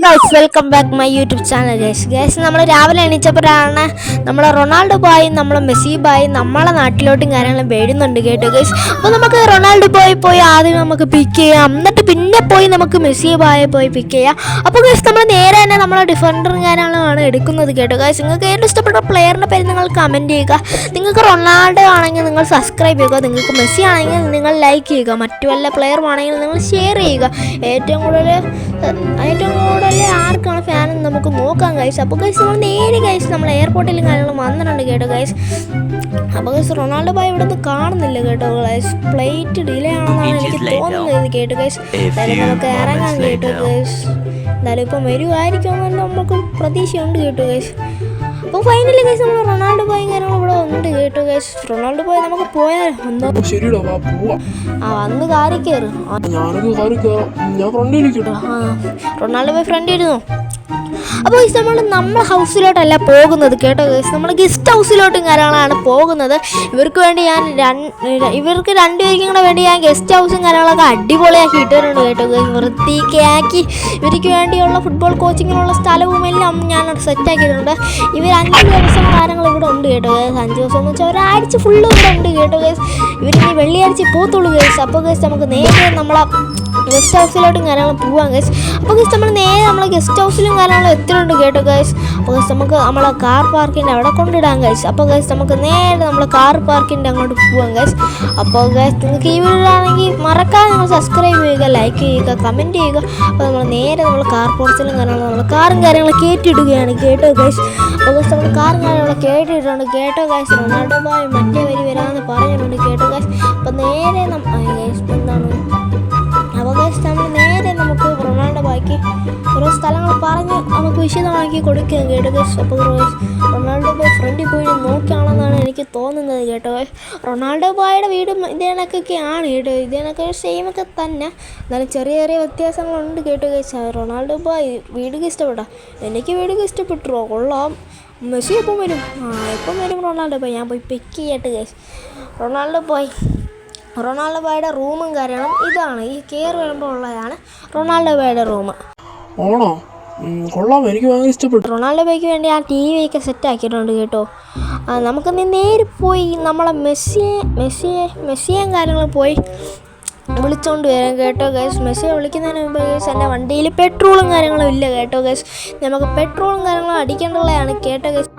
Guys welcome back my YouTube channel guys guys നമ്മൾ രാവിലെ എണീച്ചപ്പോഴാണ് നമ്മളെ റൊണാൾഡോ ബായി നമ്മളെ മെസ്സി ബായി നമ്മളെ നാട്ടിലോട്ടും കാര്യങ്ങളും വേടുന്നുണ്ട് കേട്ടോ ഗൈസ് അപ്പോൾ നമുക്ക് റൊണാൾഡോ ബോയ് പോയി ആദ്യം നമുക്ക് പിക്ക് ചെയ്യാം. എന്നിട്ട് പിന്നെ പോയി നമുക്ക് മെസ്സിയെ ബായെ പോയി പിക്ക് ചെയ്യാം അപ്പോൾ ഗൈസ് നമ്മൾ നേരെ തന്നെ നമ്മളെ ഞാനാണ് എടുക്കുന്നത് കേട്ടോ. ഗൈസ് നിങ്ങൾക്ക് ഏറ്റവും ഇഷ്ടപ്പെട്ട പ്ലെയറിന്റെ പേര് നിങ്ങൾ കമന്റ് ചെയ്യുക. നിങ്ങൾക്ക് റൊണാൾഡോ ആണെങ്കിൽ നിങ്ങൾ സബ്സ്ക്രൈബ് ചെയ്യുക. നിങ്ങൾക്ക് മെസ്സി ആണെങ്കിൽ നിങ്ങൾ ലൈക്ക് ചെയ്യുക. മറ്റു വല്ല പ്ലെയറും ആണെങ്കിൽ നിങ്ങൾ ഷെയർ ചെയ്യുക. ഏറ്റവും കൂടുതൽ ഏറ്റവും കൂടുതൽ ആർക്കാണ് ഫാൻ നമുക്ക് നോക്കാം ഗൈസ് അപ്പോൾ ഗൈസ് നമ്മൾ നേരെ ഗൈസ് നമ്മൾ എയർപോർട്ടിലും കാര്യങ്ങളും വന്നിട്ടുണ്ട് കേട്ടോ ഗൈസ് അപ്പോൾ ഗൈസ് റൊണാൾഡോ ബായ് ഇവിടെ നിന്ന് കാണുന്നില്ല കേട്ടോ ഗൈസ് പ്ലേറ്റ് ഡിലേ ആണെന്നാണ് എനിക്ക് തോന്നുന്നത് കേട്ടോ ഗൈസ് എന്തായാലും നമുക്ക് ഇറങ്ങാൻ കേട്ടോ ഗൈസ് എന്തായാലും ഇപ്പം വരുമായിരിക്കും എന്ന് നമുക്ക് പ്രതീക്ഷയുണ്ട് കേട്ടോ ഗൈസ് അപ്പോൾ ഫൈനലി ഗൈസ് നമ്മൾ റൊണാൾഡോ ബായും കാര്യങ്ങളും ഇവിടെ ഉണ്ട് കേട്ടോ ഗൈസ് റൊണാൾഡോ ബായ് നമുക്ക് പോയാൽ എന്താ ശരിടാ വാ പോവാ. ആ വന്ന് കാറി കയറും ഞാനൊക്കെ കാര്യം കയറാം ഞാൻ ഫ്രണ്ടിൽ റൊണാൾഡോ പോയി ഫ്രണ്ട് ഇരുന്നു? അപ്പോൾ ഗൈസ് നമ്മൾ നമ്മൾ ഹൗസിലോട്ടല്ല പോകുന്നത് കേട്ടോ നമ്മൾ ഗസ്റ്റ് ഹൗസിലോട്ടും കാര്യങ്ങളാണ് പോകുന്നത്. ഇവർക്ക് വേണ്ടി ഞാൻ ഇവർക്ക് രണ്ടുപേർക്കും കൂടെ വേണ്ടി ഞാൻ ഗസ്റ്റ് ഹൗസും കാര്യങ്ങളൊക്കെ അടിപൊളിയാക്കി ഇട്ടിട്ടുണ്ട് കേട്ടോ ഗൈസ് വൃത്തിക്കാക്കി. ഇവർക്ക് വേണ്ടിയുള്ള ഫുട്ബോൾ കോച്ചിങ്ങിനുള്ള സ്ഥലവും എല്ലാം ഞാൻ സെറ്റാക്കിയിട്ടുണ്ട് ഇവർ അഞ്ച് ദിവസം കാര്യങ്ങൾ ഇവിടെ ഉണ്ട് കേട്ടോ ഗൈസ് അഞ്ച് ദിവസം എന്ന് വെച്ചാൽ ഒരാഴ്ച ഫുള്ള് ഇവിടെ ഉണ്ട് കേട്ടോ ഗൈസ് ഇവരിനി വെള്ളിയാഴ്ച പോത്തുള്ളൂ ഗൈസ് അപ്പോൾ ഗൈസ് നമുക്ക് നേരെ നമ്മളെ ഗസ്റ്റ് ഹൗസിലോട്ടും കാര്യങ്ങളും പോവാം ഗൈസ് അപ്പോൾ ഗസ്റ്റ് നമ്മൾ നേരെ നമ്മളെ ഗസ്റ്റ് ഹൗസിലും കാര്യങ്ങളും എത്തിയിട്ടുണ്ട് കേട്ടോ ഗൈസ് അപ്പോൾ ഗസ്റ്റ് നമുക്ക് നമ്മളെ കാർ പാർക്കിന്റെ അവിടെ കൊണ്ടിടാം ഗൈസ് അപ്പോൾ ഗൈസ് നമുക്ക് നേരെ നമ്മളെ കാർ പാർക്കിന്റെ അങ്ങോട്ട് പോവാം ഗൈസ് അപ്പോൾ ഗൈസ് നിങ്ങൾക്ക് ഈ വീഡിയോ ആണെങ്കിൽ മറക്കാതെ നിങ്ങൾ സബ്സ്ക്രൈബ് ചെയ്യുക ലൈക്ക് ചെയ്യുക കമന്റ് ചെയ്യുക. അപ്പോൾ നമ്മൾ നേരെ നമ്മൾ കാർ പോർച്ചിലും കാര്യങ്ങളും നമ്മൾ കാറും കാര്യങ്ങളും കയറ്റിയിടുകയാണ് കേട്ടോ ഗൈസ് അപ്പോൾ ഗൈസ് നമ്മൾ കാറും കാര്യങ്ങളും കേട്ടിട്ടുണ്ട് കേട്ടോ ഗൈസ് റൊണാൾഡോ ബോയ് മറ്റേ വരി വരാമെന്ന് പറഞ്ഞിട്ടുണ്ട് കേട്ടോ ഗൈസ് അപ്പോൾ നേരെ നമ്മൾ എന്താണ്? വിശദമാക്കി കൊടുക്കുകയും കേട്ടോ ഗൈസ് അപ്പോൾ റൊണാൾഡോ ബോയ് ഫ്രണ്ടിൽ പോയി നോക്കുകയാണെന്നാണ് എനിക്ക് തോന്നുന്നത് കേട്ടോ റൊണാൾഡോ ബോയുടെ വീടും ഇതേണക്കൊക്കെയാണ് കേട്ടോ. ഇതേണൊക്കെ സെയിം ഒക്കെ തന്നെ. എന്നാലും ചെറിയ ചെറിയ വ്യത്യാസങ്ങളുണ്ട് കേട്ടോ റൊണാൾഡോ ബോയ് വീടൊക്കെ ഇഷ്ടപ്പെട്ടോ എനിക്ക് വീടൊക്കെ ഇഷ്ടപ്പെട്ടു. കൊള്ളാം. മെസ്സി എപ്പം വരും? ആ എപ്പം വരും റൊണാൾഡോ ബോയ് ഞാൻ പോയി പിക്ക് ചെയ്യട്ടെ ഗൈസ് റൊണാൾഡോ ബോയ് റൊണാൾഡോ ബോയുടെ റൂമും കാര്യങ്ങളും ഇതാണ്. ഈ കെയർ വരുമ്പോൾ ഉള്ളതാണ് റൊണാൾഡോ ബോയുടെ റൂം ആണോ? ഉം, കൊള്ളാം. എനിക്ക് ഭയങ്കര ഇഷ്ടപ്പെട്ടു. റൊണാൾഡോ ബൈക്ക് വേണ്ടി ആ ടി വി ഒക്കെ സെറ്റ് ആക്കിയിട്ടുണ്ട് കേട്ടോ. നമുക്ക് നേരെ പോയി നമ്മളെ മെസ്സിയെ മെസ്സിയെ മെസ്സിയും കാര്യങ്ങളും പോയി വിളിച്ചോണ്ട് വരാം കേട്ടോ ഗൈസ് മെസ്സിയെ വിളിക്കുന്നതിന് മുമ്പ് ഗൈസ് എന്റെ വണ്ടിയിൽ പെട്രോളും കാര്യങ്ങളും ഇല്ല കേട്ടോ ഗൈസ് നമുക്ക് പെട്രോളും കാര്യങ്ങളും അടിക്കേണ്ടതാണ് കേട്ടോ ഗൈസ്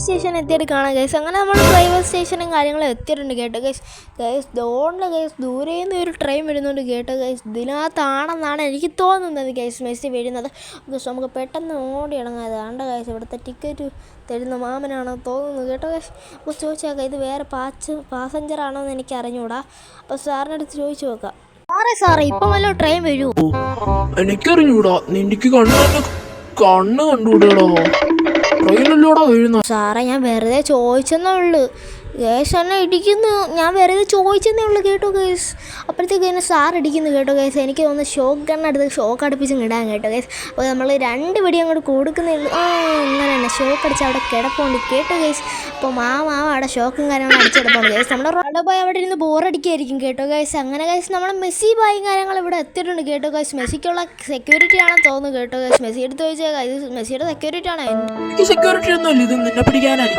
സ്റ്റേഷൻ എത്തിയിട്ട് കാണാം ഗൈസ് അങ്ങനെ നമ്മൾ ഡ്രൈവർ സ്റ്റേഷനും കാര്യങ്ങളും എത്തിയിട്ടുണ്ട് കേട്ടോ ഗൈസ് ഗൈസ് ദോണിൽ ഗൈസ് ദൂരെ നിന്ന് ഒരു ട്രെയിൻ വരുന്നുണ്ട് കേട്ടോ ഗൈസ് ഇതിനകത്താണെന്നാണ് എനിക്ക് തോന്നുന്നത് ഗൈസ് മെസ്സി വരുന്നത്. ഗൈസ് നമുക്ക് പെട്ടെന്ന് ഓടി ഇടങ്ങാതെ അതാണ്ട് ഗൈസ് ഇവിടുത്തെ ടിക്കറ്റ് തരുന്ന മാമനാണോ തോന്നുന്നു കേട്ടോ ഗൈസ് അപ്പോൾ ചോദിച്ചേക്കാം ഇത് വേറെ പാച്ച് പാസഞ്ചർ ആണോ എന്ന് എനിക്ക് അറിഞ്ഞൂടാ. അപ്പോൾ സാറിന്റെ അടുത്ത് ചോദിച്ചു നോക്കാം. സാറേ സാറേ ഇപ്പം വല്ല ട്രെയിൻ വരുമോ എനിക്കറിഞ്ഞൂടാ. കണ്ണു കണ്ണു കണ്ണ് കണ്ടുകൂടാടോ. സാറേ ഞാൻ വെറുതെ ചോദിച്ചെന്നേ ഉള്ളു. കേസ് എന്നെ ഇടിക്കുന്നു. ഞാൻ വെറുതെ ചോദിച്ചെന്നേ ഉള്ളു കേട്ടോ കേസ് അപ്പോഴത്തേക്ക് എന്നെ സാർ ഇടിക്കുന്നു കേട്ടോ കേസ് എനിക്ക് തോന്നുന്നു ഷോക്ക് ഗണ്ണെടുത്ത് ഷോക്ക് അടുപ്പിച്ച് ഇടാൻ കേട്ടോ കേസ് അപ്പോൾ നമ്മൾ രണ്ട് പിടി അങ്ങോട്ട് കൊടുക്കുന്നേ ഉള്ളൂ ആ അങ്ങനെ തന്നെ ഷോക്ക് അടിച്ച് അവിടെ കിടപ്പുണ്ട് കേട്ടോ കേസ് അപ്പോൾ മാ മാവ അവിടെ ഷോക്കും കാര്യങ്ങളും അടിച്ചെടുപ്പുണ്ട് കേസ് നമ്മുടെ റോഡ് പോയി അവിടെ ഇരുന്ന് ബോറടിക്കായിരിക്കും കേട്ടോ കേസ് അങ്ങനെ കേസ് നമ്മൾ മെസ്സി ബായും കാര്യങ്ങൾ ഇവിടെ എത്തിയിട്ടുണ്ട് കേട്ടോ കേസ് മെസ്സിക്കുള്ള സെക്യൂരിറ്റി ആണെന്ന് തോന്നുന്നു കേട്ടോ കേസ് മെസ്സി എടുത്ത് ചോദിച്ചാൽ മെസ്സിയുടെ സെക്യൂരിറ്റി ആണോ? സെക്യൂരിറ്റി ഒന്നുമില്ല ഇതൊന്നും ഇത് നിന്നെ പിടിക്കാനായിരിക്കും.